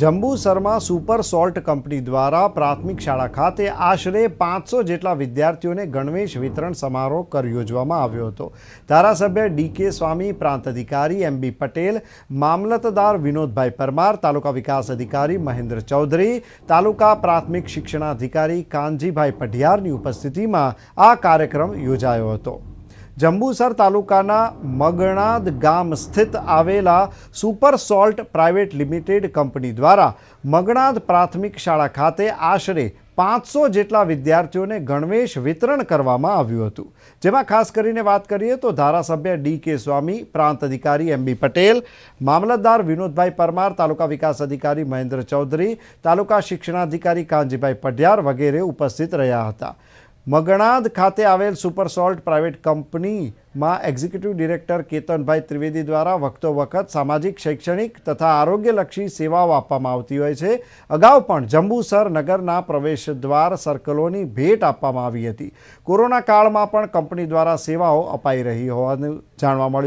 જંબુસરમાં super salt company દ્વારા પ્રાથમિક શાળા ખાતે આશરે પાંચસો જેટલા વિદ્યાર્થીઓને ગણવેશ વિતરણ સમારોહ કર યોજવામાં આવ્યો હતો. ધારાસભ્ય ડી કે સ્વામી, પ્રાંત અધિકારી એમ બી પટેલ, મામલતદાર વિનોદભાઈ પરમાર, તાલુકા વિકાસ અધિકારી મહેન્દ્ર ચૌધરી, તાલુકા પ્રાથમિક શિક્ષણાધિકારી કાનજીભાઈ પઢિયારની ઉપસ્થિતિમાં આ કાર્યક્રમ યોજાયો હતો. જંબુસર તાલુકાના મગણાદ ગામ સ્થિત આવેલા super salt private limited company દ્વારા મગણાદ પ્રાથમિક શાળા ખાતે આશરે પાંચસો જેટલા વિદ્યાર્થીઓને ગણવેશ વિતરણ કરવામાં આવ્યું હતું. જેમાં ખાસ કરીને વાત કરીએ તો ધારાસભ્ય ડી કે સ્વામી, પ્રાંત અધિકારી એમ પટેલ, મામલતદાર વિનોદભાઈ પરમાર, તાલુકા વિકાસ અધિકારી મહેન્દ્ર ચૌધરી, તાલુકા શિક્ષણાધિકારી કાનજીભાઈ પઢિયાર વગેરે ઉપસ્થિત રહ્યા હતા. મગણાદ ખાતે આવેલ સુપર સોલ્ટ પ્રાઇવેટ કંપનીમાં એક્ઝિક્યુટિવ ડિરેક્ટર કેતનભાઈ ત્રિવેદી દ્વારા વખતો વખત સામાજિક, શૈક્ષણિક તથા આરોગ્યલક્ષી સેવાઓ આપવામાં આવતી હોય છે. અગાઉ પણ જંબુસર નગરના પ્રવેશ દ્વાર સર્કલોની ભેટ આપવામાં આવી હતી. કોરોના કાળમાં પણ કંપની દ્વારા સેવાઓ અપાઈ રહી હોવાનું જાણવા મળ્યું.